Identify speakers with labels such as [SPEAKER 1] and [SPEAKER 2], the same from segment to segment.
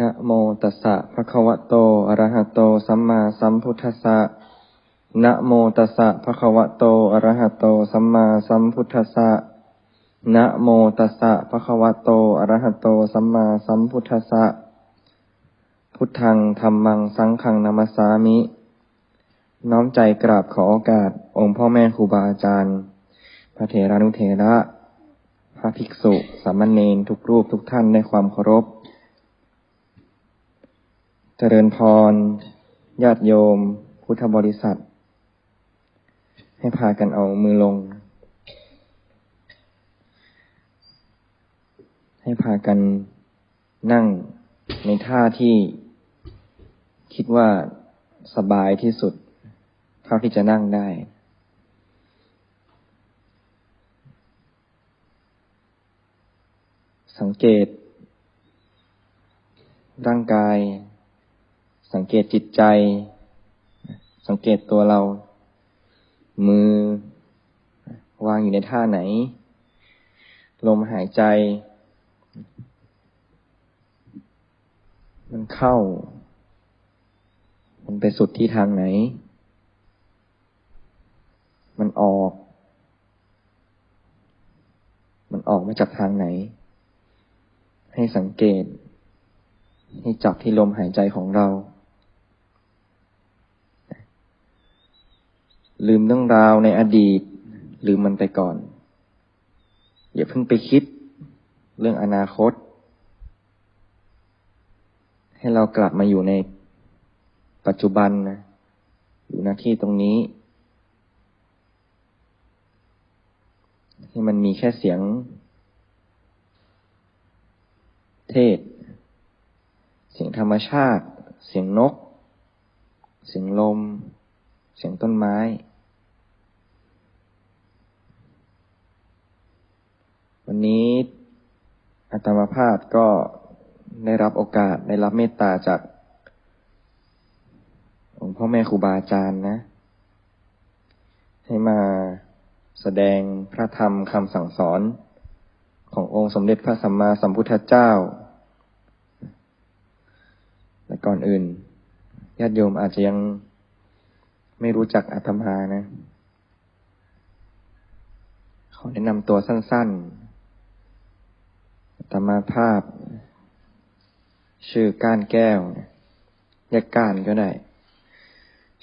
[SPEAKER 1] นะโมตัสสะภะคะวะโต อะระหะโต สัมมาสัมพุทธัสสะ นะโมตัสสะภะคะวะโต อะระหะโต สัมมาสัมพุทธัสสะ นะโมตัสสะภะคะวะโต อะระหะโต สัมมาสัมพุทธัสสะ พุทธังธรรมัง สังฆังนามัสสามิ น้อมใจกราบขอโอกาส องค์พ่อแม่ครูบาอาจารย์ พระเถรานุเถระ พระภิกษุ สามเณรทุกรูปทุกท่านในความเคารพ จริญพร ญาติโยม พุทธบริษัท ให้พากันเอามือลง ให้พากันนั่งในท่าที่คิดว่าสบายที่สุด เท่าที่จะนั่งได้ สังเกต ร่างกาย สังเกตจิตใจ สังเกตตัวเรา มือ วางอยู่ในท่าไหน ลมหายใจ มันเข้า มันไปสุดที่ทางไหน มันออก มันออกมาจากทางไหน ให้สังเกตให้จับที่ลมหายใจของเรา ลืมเรื่องราวในอดีต ลืมมันไปก่อน อย่าเพิ่งไปคิดเรื่องอนาคต ให้เรากลับมาอยู่ในปัจจุบันนะอยู่หน้าที่ตรงนี้ให้มันมีแค่เสียง เทศ เสียงธรรมชาติ เสียงนก เสียงลม เสียงต้นไม้ วันนี้อาตมาภาพก็ได้รับโอกาสได้รับเมตตาจากองค์พ่อแม่ครูบาอาจารย์นะ ให้มาแสดงพระธรรมคำสั่งสอนขององค์สมเด็จพระสัมมาสัมพุทธเจ้าและก่อนอื่นญาติโยมอาจจะยัง ไม่รู้จักอาตมานะ ขอแนะนำตัวสั้นๆอาตมาภาพ ชื่อก้านแก้วเรียกก้านก็ได้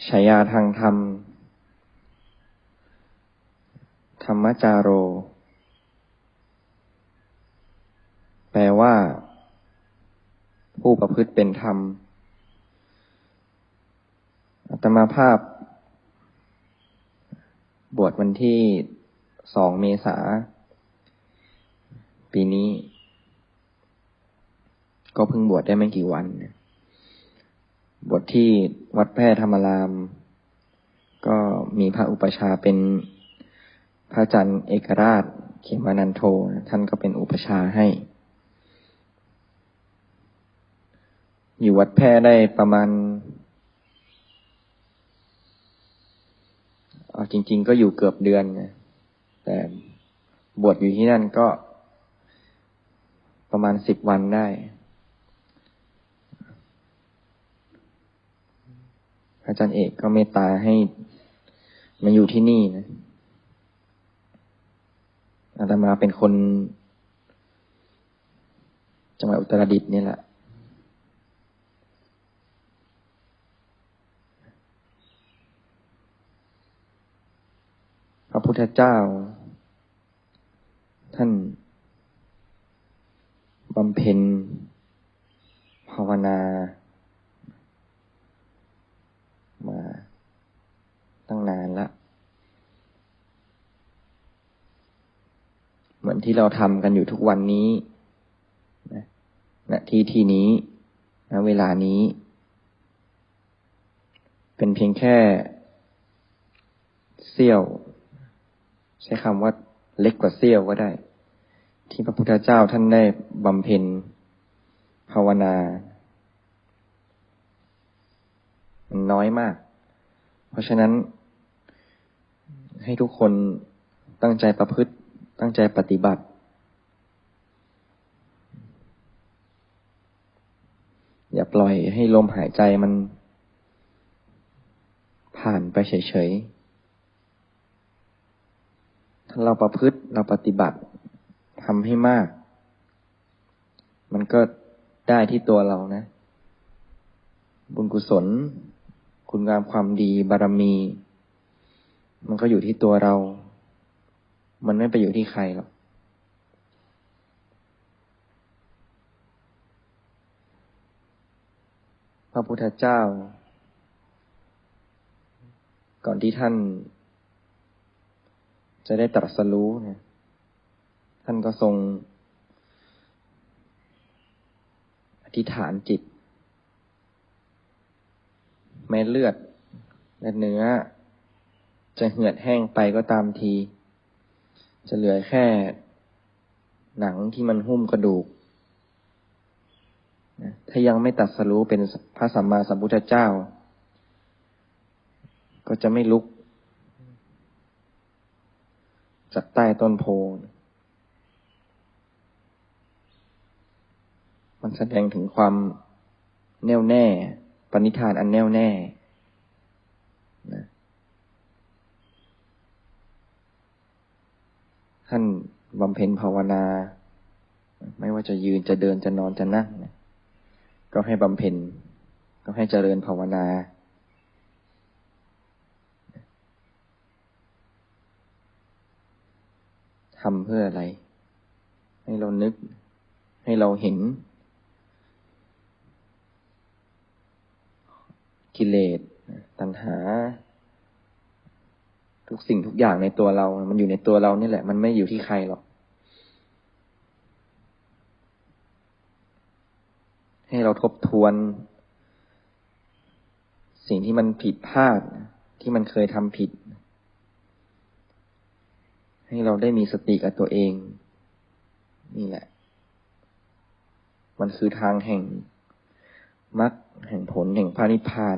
[SPEAKER 1] ฉายาทางธรรม ธรรมจาโร แปลว่า ผู้ประพฤติเป็นธรรมอัตมาภาพ บวชวันที่สองเมษา ปีนี้ ก็เพิ่งบวชได้ไม่กี่วัน บวชที่วัดแพร่ธรรมราม ก็มีพระอุปชาเป็นพระอาจารย์เอกราช เขมานันโท ท่านก็เป็นอุปชาให้ อยู่วัดแพร่ได้ประมาณเอา จริง ๆ ก็อยู่เกือบเดือนนะแต่บวชอยู่ที่นั่นก็ประมาณสิบวันได้ อาจารย์เอกก็เมตตาให้มาอยู่ที่นี่นะอาตมาเป็นคนจังหวัดอุตรดิตถ์นี่แหละ ระพุทธเจ้า ท่านบำเพ็ญภาวนา มาตั้งนานแล้วเหมือนที่เราทำกันอยู่ทุกวันนี้นะณที่ที่นี้ณเวลานี้ เป็นเพียงแค่เสี้ยว ใช้คำว่าเล็กกว่าเสี้ยวก็ได้ ที่พระพุทธเจ้าท่านได้บำเพ็ญภาวนามันน้อยมาก เพราะฉะนั้น ให้ทุกคนตั้งใจประพฤติ ตั้งใจปฏิบัติ อย่าปล่อยให้ลมหายใจมันผ่านไปเฉยๆ ถ้าเราประพฤติเราปฏิบัติทำให้มาก มันก็ได้ที่ตัวเรานะ บุญกุศล คุณงามความดีบารมี มันก็อยู่ที่ตัวเรา มันไม่ไปอยู่ที่ใครหรอกพระพุทธเจ้า ก่อนที่ท่าน จะได้ตรัสรู้เนี่ย ท่านก็ทรงอธิษฐานจิต แม้เลือดและเนื้อ จะเหือดแห้งไปก็ตามที จะเหลือแค่ หนังที่มันหุ้มกระดูกถ้ายังไม่ตัดสรู้เป็นพระสัมมาสัมพุทธเจ้า ก็จะไม่ลุก จากใต้ต้นโพมันแสดงถึงความแน่วแน่ ปณิธานอันแน่วแน่นะท่านบำเพ็ญภาวนา ไม่ว่าจะยืนจะเดินจะนอนจะนั่งนะก็ให้บำเพ็ญ ก็ให้เจริญภาวนา ทำเพื่ออะไร ให้เรานึก ให้เราเห็น กิเลสตัณหา ทุกสิ่งทุกอย่างในตัวเรา มันอยู่ในตัวเรานี่แหละ มันไม่อยู่ที่ใครหรอก ให้เราทบทวน สิ่งที่มันผิดพลาด ที่มันเคยทำผิด ให้เราได้มีสติกับตัวเอง นี่แหละ มันคือทางแห่งมรรคแห่งผลแห่งพระนิพพาน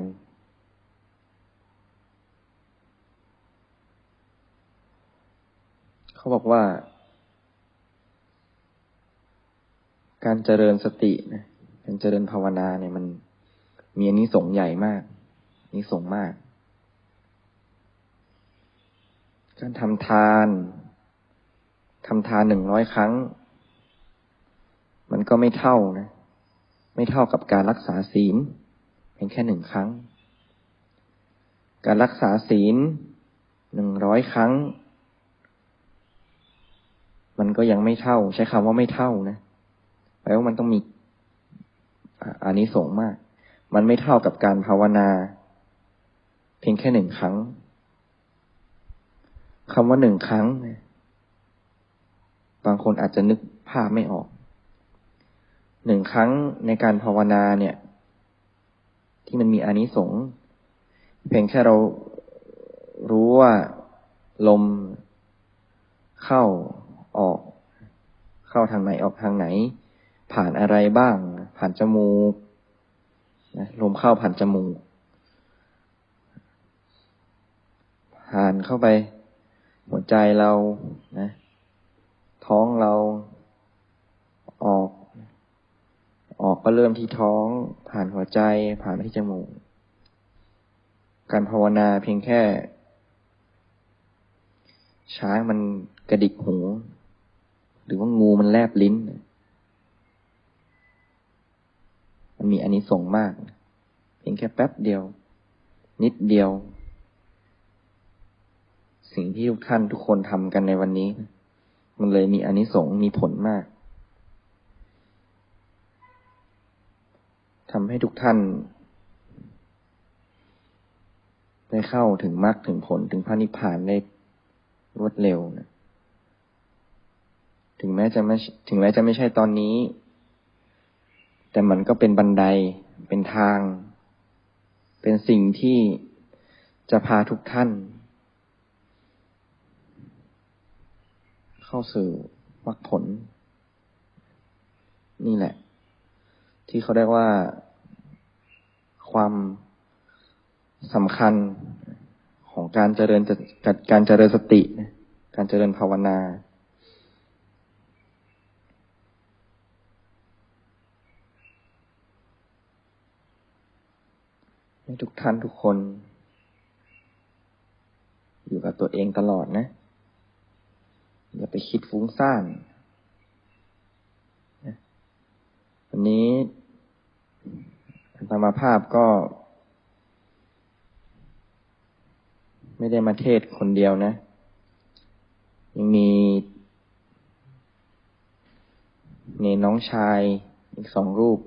[SPEAKER 1] เขาบอกว่า การเจริญสตินะการเจริญภาวนาเนี่ยมันมีอันนี้สงใหญ่มากนี้สงมาก การทำทาน ทำทานหนึ่งร้อยครั้ง มันก็ไม่เท่านะ ไม่เท่ากับการรักษาศีลเพียงแค่หนึ่งครั้ง การรักษาศีลหนึ่งร้อยครั้ง มันก็ยังไม่เท่า ใช้คำว่าไม่เท่านะแปลว่ามันต้องมีอันนี้สงมาก มันไม่เท่ากับการภาวนา เพียงแค่หนึ่งครั้งคำว่าหนึ่งครั้งเนี่ย บางคนอาจจะนึกภาพไม่ออก หนึ่งครั้งในการภาวนาเนี่ย ที่มันมีอานิสงส์เพียงแค่เรารู้ว่าลมเข้าออก เข้าทางไหนออกทางไหน ผ่านอะไรบ้าง ผ่านจมูกนะลมเข้าผ่านจมูก ผ่านเข้าไป หัวใจเรานะ ท้องเราออก ออกก็เริ่มที่ท้อง ผ่านหัวใจ ผ่านที่จมูก การภาวนาเพียงแค่ ช้างมันกระดิกหู หรือว่างูมันแลบลิ้น มันมีอันนี้ส่งมาก เพียงแค่แป๊บเดียว นิดเดียว สิ่งที่ทุกท่านทุกคนทำกันในวันนี้ มันเลยมีอันนี้ส่งมีผลมากทำให้ทุกท่าน ได้เข้าถึงมรรคถึงผลถึงพระนิพพานได้รวดเร็วนะถึงแม้จะไม่ถึงแม้จะไม่ใช่ตอนนี้ แต่มันก็เป็นบันไดเป็นทาง เป็นสิ่งที่จะพาทุกท่าน เข้าสู่มรรคผล นี่แหละ ที่เขาเรียกว่าความสำคัญของการเจริญการเจริญสติ การเจริญภาวนา ให้ทุกท่านทุกคน อยู่กับตัวเองตลอดนะ อย่าไปคิดฟุ้งซ่านวันนี้ธรรมภาพก็ ไม่ได้มาเทศคนเดียวนะ ยังมีเนน้องชายอีกสองรูป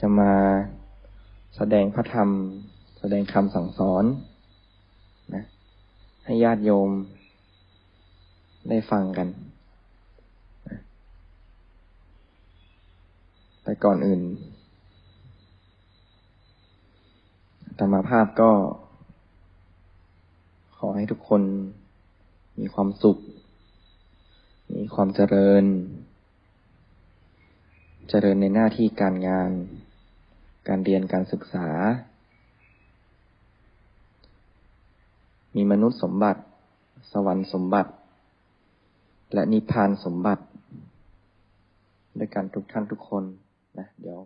[SPEAKER 1] จะมาแสดงพระธรรม แสดงคำสั่งสอน ให้ญาติโยมได้ฟังกัน แต่ก่อนอื่นธรรมภาพก็ ขอให้ทุกคนมีความสุข มีความเจริญ เจริญในหน้าที่การงาน การเรียนการศึกษา มีมนุษย์สมบัติ สวรรค์สมบัติ และนิพพานสมบัติ ด้วยกันทุกท่านทุกคนนะเดี๋ยว